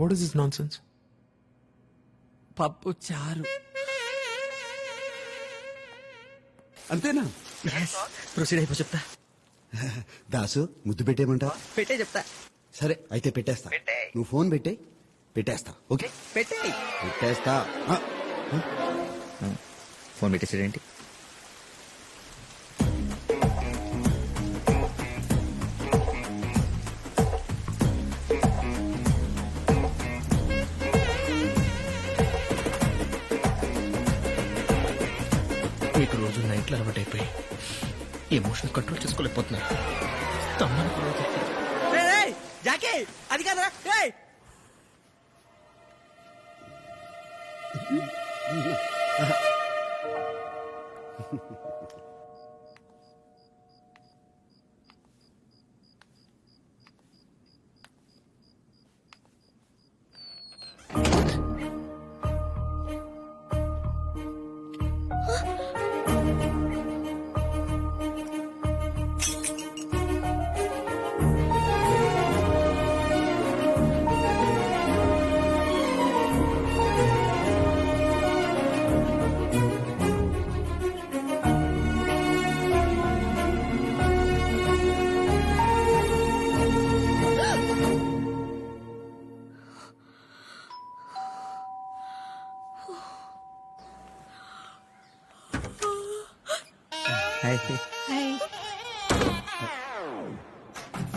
What is this nonsense పప్పు చారు. అంతేనా? ప్రొసీడ్ అయిపో చెప్తా. దాసు ముద్దు పెట్టేయమంటావా పెట్టే చెప్తా. సరే అయితే పెట్టేస్తా. నువ్వు ఫోన్ పెట్టే పెట్టేస్తా ఓకే? పెట్టే. పెట్టేస్తా. ఫోన్ పెట్టేసాడేంటి? ఎమోషన్ కంట్రోల్ చేసుకోలేకపోతున్నారు తమ్మని రోజు జాకే అది కాదురా ఏయ్!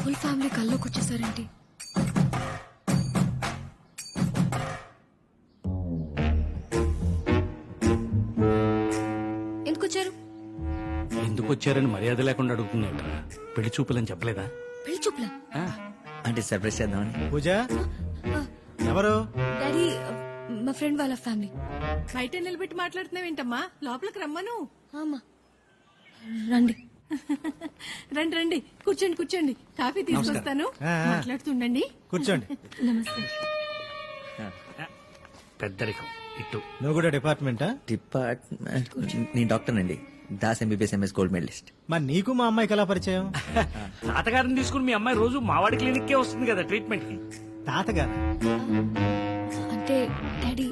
ఫుల్ ఫ్యామిలీ కల్లోకి వచ్చేసారేంటి? ఎందుకు వచ్చారు ఎందుకు వచ్చారని మర్యాద లేకుండా అడుగుతున్నాడు పెళ్ళి చూపులని చెప్పలేదా? పెళ్ళి చూపులా? అంటే సర్ప్రైజ్ చేద్దామని. పూజ? ఎవరు? డాడీ మా ఫ్రెండ్ వాళ్ళ ఫ్యామిలీ. బయట నిలబెట్టి మాట్లాడుతున్నావేంటమ్మా? లోపలికి రమ్మను. ఆమా. రండి. రండి రండి. కూర్చోండి కూర్చోండి. కాఫీ తీసుకొస్తాను. మాట్లాడుతుండండి. కూర్చోండి. నమస్తే. పెద్దరికం ఇటు నువ్వు కూడా డిపార్ట్మెంటా? డిపార్ట్మెంట్ నేను డాక్టర్ అండి. Das MBBS MS gold medalist. మరి నీకు మా అమ్మాయికి ఎలా పరిచయం? తాతగారిని తీసుకుని మీ అమ్మాయి రోజు మావాడి క్లినిక్కే వస్తుంది కదా ట్రీట్మెంట్కి తాతగారు అంటే డాడీ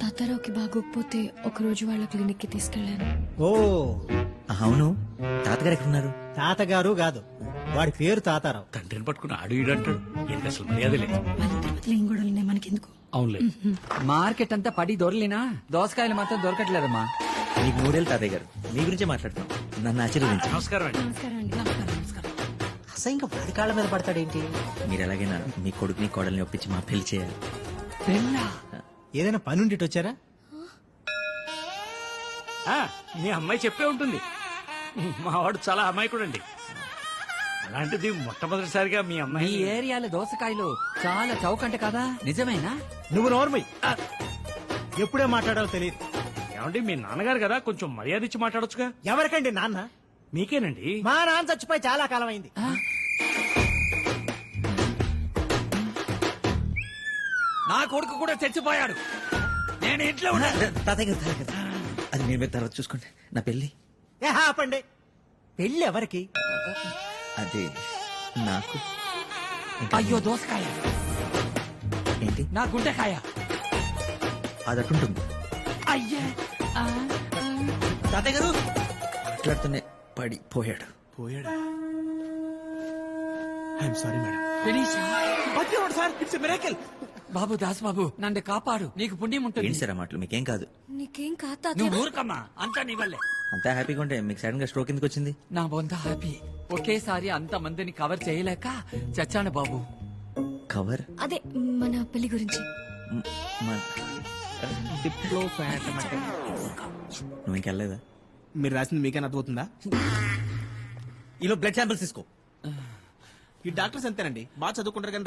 తాతారావుకి బాగోకపోతే ఒక రోజు వాళ్ళ క్లినిక్కి తీసుకెళ్ళాను ఓ. అవును. తాతగారు ఎక్కడ ఉన్నారు తాతగారు కాదు. వాడి పేరు తాతారావు. తండ్రిని పట్టుకుని ఆడు ఈడు అంటాడు. ఏంటి అసలు మర్యాద లేదు. వాళ్ళ తిరుపతిలో ఏం గొడవలు ఉన్నాయి మనకెందుకు? అవునులే. మార్కెట్ అంతా పడి దొరలేనా? దోసకాయలు మాత్రం దొరకట్లేదమ్మా. నీకు మూడేళ్ళు తాతయ్య గారు. మీ గురించే మాట్లాడుతాం నన్ను ఆశీర్వదించండి నమస్కారం అండి. నమస్కారం అండి. అసలు ఇంకా వాడి కాళ్ళ మీద పడతాడేంటి? మీరు ఎలాగైనా మీ కొడుకుని కోడల్ని ఒప్పించి మా పెళ్ళి చేయాలి. ఏదైనా పని ఉండి వచ్చారా ఆ, మీ అమ్మాయి చెప్పే ఉంటుంది. మా వాడు చాలా అమాయకుడు అండి అలాంటిది మొట్టమొదటిసారిగా మీ మీ అమ్మాయి ఏరియాలో దోసకాయలు చాలా చౌకంట కదా? నిజమేనా? నువ్వు నోర్మై. ఎప్పుడే మాట్లాడాలో తెలియదు. ఏమండి మీ నాన్నగారు కదా కొంచెం మర్యాద ఇచ్చి మాట్లాడొచ్చుగా? ఎవరికండి నాన్న? మీకేనండి? మా నాన్న చచ్చిపోయి చాలా కాలం అయింది నా కొడుకు కూడా చచ్చిపోయాడు. నేను ఇంట్లో ఉన్నా తాతయ్య గారు తాతయ్య గారు. అది మీరు మీరు తర్వాత చూసుకోండి. నా పెళ్ళి ఏ ఆపండి. పెళ్ళి ఎవరికి? అది నాకు. అయ్యో దోసకాయ. ఏంటి? నా గుండెకాయ. అది అటుంటుంది అయ్యే. తాతయ్య గారు. మాట్లాడుతూనే పడిపోయాడు పోయాడా. I'm sorry madam. ఫినిషా? బాబు దాస్ బాబు నన్ను కాపాడు. నీకు పుణ్యం ఉంటుంది. ఏంటి సార్ ఆ మాటలు? మీకేం కాదు. నీకేం కాదు నువ్వు తాతయ్య ఊరుకమ్మా. అంతా నీ వల్లే. అంతా హ్యాపీగా ఉంటే మీకు సడన్గా స్ట్రోక్ ఎందుకు వచ్చింది నా బొంద హ్యాపీ. ఒకేసారి అంత మందిని కవర్ చేయలేక చచ్చాను బాబు. కవర్? అదే మన పెళ్ళి గురించి. నువ్వు ఇంకెళ్ళలేదా మీరు రాసింది మీకేనా అర్థమవుతుందా? ఈలో బ్లడ్ శాంపిల్స్ తీసుకో. ఈ డాక్టర్స్ అంతేనండి బాగా చదువుకుంటారు కానీ.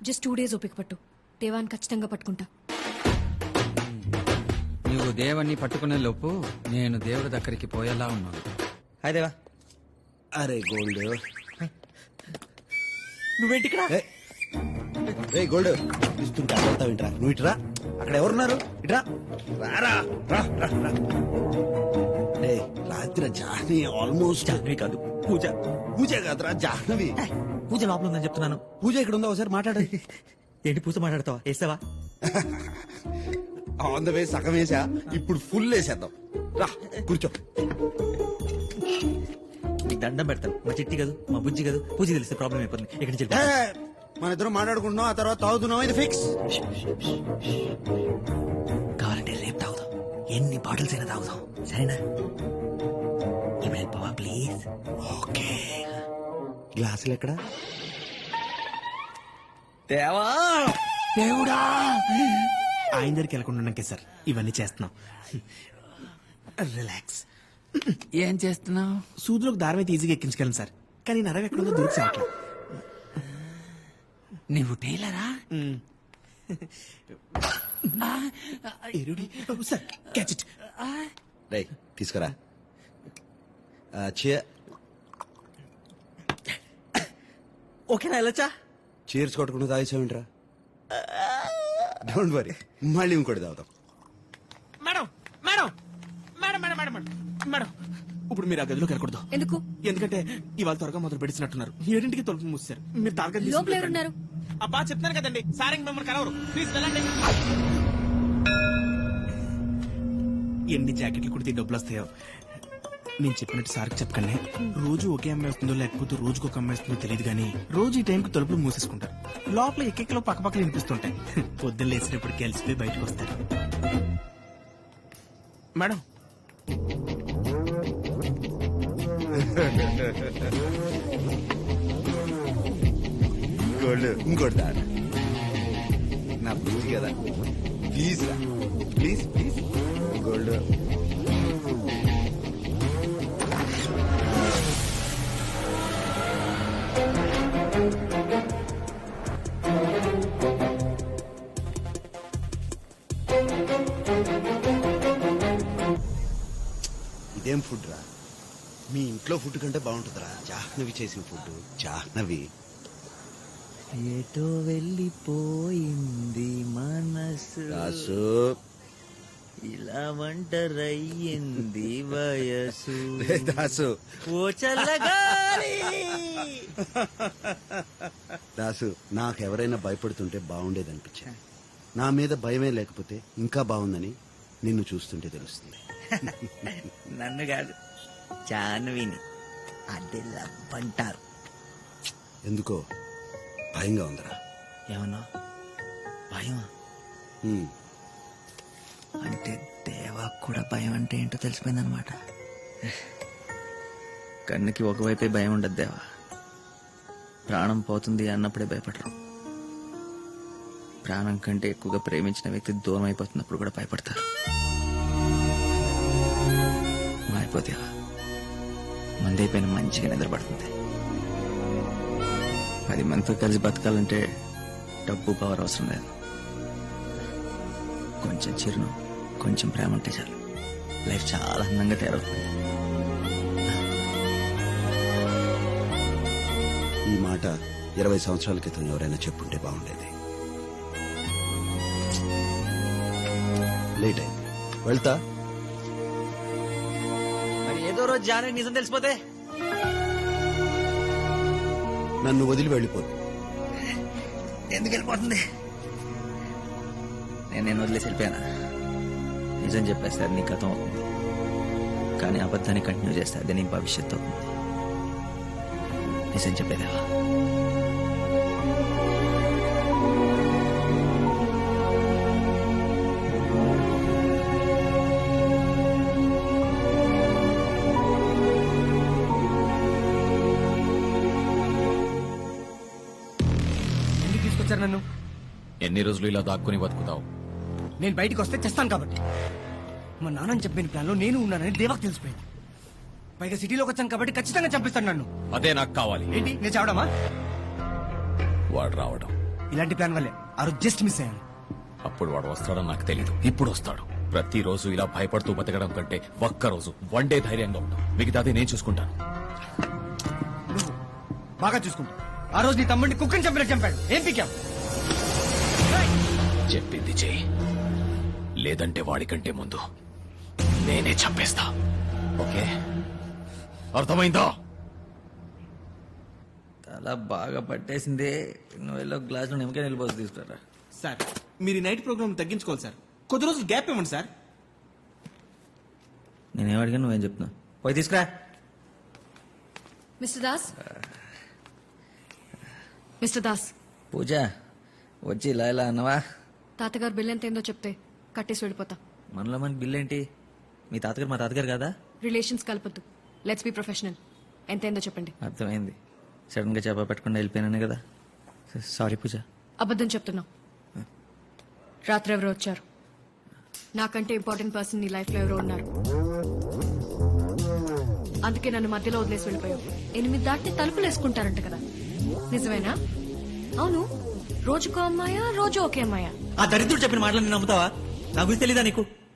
జస్ట్ టూ డేస్ ఓపిక పట్టు. దేవాన్ని ఖచ్చితంగా పట్టుకుంటా. నువ్వు దేవుణ్ణి పట్టుకునే లోపు నేను దేవుడి దగ్గరికి పోయేలా ఉన్నాను. హాయ్ దేవా. అరే గోల్డ్. నువ్వేంటి ఇక్కడ? రే గోల్డ్. ఇస్తుంటే అడుగుతావు ఏంట్రా? నువ్వు ఇటురా? అక్కడ ఎవరున్నారు? ఇట్రా? రారా. రా రా రా. రేయ్, రాత్రి జాహ్నవి ఆల్మోస్ట్ జాహ్నవి కాదు పూజ. పూజ కాదురా జాహ్నవి. పూజ లోపల ఉందని చెప్తున్నాను. పూజ ఇక్కడ ఉందా? ఒకసారి మాట్లాడు. ఏంటి పూజ మాట్లాడతావా? వేస్తావా ఆన్ ద వే సగం వేసా ఇప్పుడు ఫుల్ వేసేద్దాం. రా కూర్చో. నీకు దండం పెడతాను మా చిట్టి కాదు మా బుజ్జి కాదు పూజ తెలిస్తే ప్రాబ్లం అయిపోతుంది. ఇక్కడి నుంచి వెళ్ళిపో. మన ఇద్దరం మాట్లాడుకుంటున్నాం ఆ తర్వాత తాగుతున్నాం ఇది ఫిక్స్ కావాలంటే రేపు తాగుదాం. ఎన్ని బాటిల్స్ అయినా తాగుదాం. సరేనా? ఇప్పుడు వెళ్ళిపోవా ప్లీజ్ ఓకే గ్లాసులు ఎక్కడ? దేవా! దేవుడా! ఆయన దగ్గరికి వెళ్ళకుండా ఉన్నాకే సార్. ఇవన్నీ చేస్తున్నాం. రిలాక్స్. ఏం చేస్తున్నావు? సూదులోకి దారం అయితే ఈజీగా ఎక్కించగలను సార్. కానీ నరం ఎక్కడుందో దొరికి సావట్లేదు నువ్వు టైలరా? ఎరుడి సార్ క్యాచ్ ఇట్ రై తీసుకురా. ఆ, చే ఓకేనా వెళ్ళొచ్చా చీర్స్ కొట్టకుండా తాగేసావేంట్రా? Don't worry. మళ్ళీ ఇంకోటి తాగుతాం. Madam madam madam madam madam madam madam. ఇప్పుడు మీరు ఆ గదిలోకి వెళ్ళకూడదు. ఎందుకు? ఎందుకంటే ఇవాళ త్వరగా మొదలు పెడిచినట్టున్నారు ఏడింటికి తలుపు మూసారు మీరు తాగదు లోపల ఎవరున్నారు అబ్బా చెప్తున్నాను కదండి. సార్ ఇంక మిమ్మల్ని కలవరు. ప్లీజ్ వెళ్ళండి. ఎన్ని జాకెట్లు కుడితే డబ్బులు వస్తాయో. నేను చెప్పినట్టు సార్కి చెప్పకండి. రోజు ఒకే అమ్మాయి వస్తుందో లేకపోతే రోజుకు ఒక అమ్మాయి వస్తుందో తెలియదు కానీ రోజు ఈ టైంకి తలుపులు మూసేసుకుంటారు. లోపల ఎక్కెక్కలో పక్కపక్కలు వినిపిస్తుంటాయి. పొద్దున్న లేచినప్పుడు కలిసిపోయి బయటకు వస్తారు. మేడం. ఇంకోటి ఇంకోటి తాగు నా బుద్ధి కదా. ప్లీజ్ రా. Please please. గోల్డ్ ఇదేం ఫుడ్ రా? మీ ఇంట్లో ఫుడ్ కంటే బాగుంటుందిరా. జాహ్నవి చేసిన ఫుడ్ జాహ్నవి ఏటో వెళ్ళిపోయింది మనసు. రాసు. ఇలా ఒంటరయ్యింది వయసు. దాసు. ఓ చల్లగాలి. దాసు నాకెవరైనా భయపడుతుంటే బాగుండేది అనిపించింది నా మీద భయమే లేకపోతే ఇంకా బాగుందని నిన్ను చూస్తుంటే తెలుస్తుంది. నన్ను కాదు జాన్విని. అదే లవ్వంటారు ఎందుకో భయంగా ఉందిరా. ఏమన్నా? భయమా. అంటే దేవా కూడా భయం అంటే ఏంటో తెలిసిపోయిందనమాట కన్నుకి ఒకవైపే భయం ఉండదు దేవా. ప్రాణం పోతుంది అన్నప్పుడే భయపడరు. ప్రాణం కంటే ఎక్కువగా ప్రేమించిన వ్యక్తి దూరం అయిపోతున్నప్పుడు కూడా భయపడతారు. మారిపోతేవా మందైపోయిన మంచిగా నిద్రపడుతుంది. పది మందితో కలిసి బతకాలంటే డబ్బు పవర్ అవసరం లేదు. కొంచెం చిరును కొంచెం ప్రేమ ఉంటే చాలు. లైఫ్ చాలా అందంగా తయారవుతుంది. ఈ మాట ఇరవై సంవత్సరాల క్రితం ఎవరైనా చెప్పుంటే బాగుండేది. లేట్ అయింది. వెళ్తా. మరి ఏదో రోజు జానకి నిజం తెలిసిపోతే? నన్ను వదిలి వెళ్ళిపోదు. ఎందుకు వెళ్ళిపోతుంది? నేను నేను వదిలేసి వెళ్ళిపోయానా? నిజం చెప్పేస్తే అది నీ గతం అవుతుంది. కానీ అబద్ధాన్ని కంటిన్యూ చేస్తే అది నీ భవిష్యత్తు అవుతుంది. నిజం చెప్పేదేవా నన్ను? ఎన్ని రోజులు ఇలా దాక్కుని బతుకుతావు? నేను బయటికి వస్తే చేస్తాను కాబట్టి. మా నాన్నని చెప్పిన ప్లాన్లో నేను ఉన్నానని దేవాకు తెలిసిపోయింది. పైగా సిటీలోకి వచ్చాను కాబట్టి ఖచ్చితంగా చంపిస్తాను నన్ను. అదే నాకు కావాలి. ఏంటి? నేను చావడమా? వాడు రావడం. ఇలాంటి ప్లాన్ వల్లే. ఆ రోజు జస్ట్ మిస్ అయ్యాను. అప్పుడు వాడు వస్తాడని నాకు తెలియదు ఇప్పుడు వస్తాడు. ప్రతిరోజు ఇలా భయపడుతూ బతకడం కంటే ఒక్కరోజు వన్ డే ధైర్యంగా ఉంటాం మిగతాది నేను చూసుకుంటాను. బాగా చూసుకుంటా ఆ రోజు నీ తమ్ముడిని కుక్కని చంపిన చంపాడు. ఏం పీకాం చెప్పింది చెయ్యి. లేదంటే వాడికంటే ముందు నేనే చంపేస్తా. ఓకే? అర్థమైందా? అలా బాగా పట్టేసింది. నువ్వు వెళ్ళి ఒక గ్లాసులో నిమ్మకాయ నిలిపోసి తీసుకురా సార్ మీరు ఈ నైట్ ప్రోగ్రామ్ తగ్గించుకోవాలి సార్. కొద్ది రోజులు గ్యాప్ ఇవ్వండి సార్. నేనేం అడిగా నువ్వేం చెప్తున్నావు? పోయి తీసుకురా. మిస్టర్ దాస్? మిస్టర్ దాస్? పూజ వచ్చి ఇలా ఇలా అన్నవా? తాతగారు బిల్ ఎంత ఏందో చెప్తే కట్టేసి వెళ్ళిపోతా. మనలో మనకి బిల్ ఏంటి? మీ తాతగారు మా తాతగారు కదా? రిలేషన్స్ కలపొద్దు. లెట్స్ బి ప్రొఫెషనల్ ఎంత ఏందో చెప్పండి. అర్థమైంది. సడన్గా చేప పెట్టకుండా వెళ్ళిపోయాను కదా? సారీ పూజ. అబద్ధం చెప్తున్నావు. రాత్రి ఎవరో వచ్చారు. నాకంటే ఇంపార్టెంట్ పర్సన్ నీ లైఫ్లో ఎవరో ఉన్నారు. అందుకే నన్ను మధ్యలో వదిలేసి వెళ్ళిపోయావు. ఎనిమిది దాటి తలుపులు వేసుకుంటారంట కదా. నిజమేనా? అవును. రోజుకో అమ్మాయా రోజు ఒకే అమ్మాయా? ఆ దరిద్రుడు చెప్పిన మాటలు నమ్ముతావా? నా గురించి తెలీదా నీకు?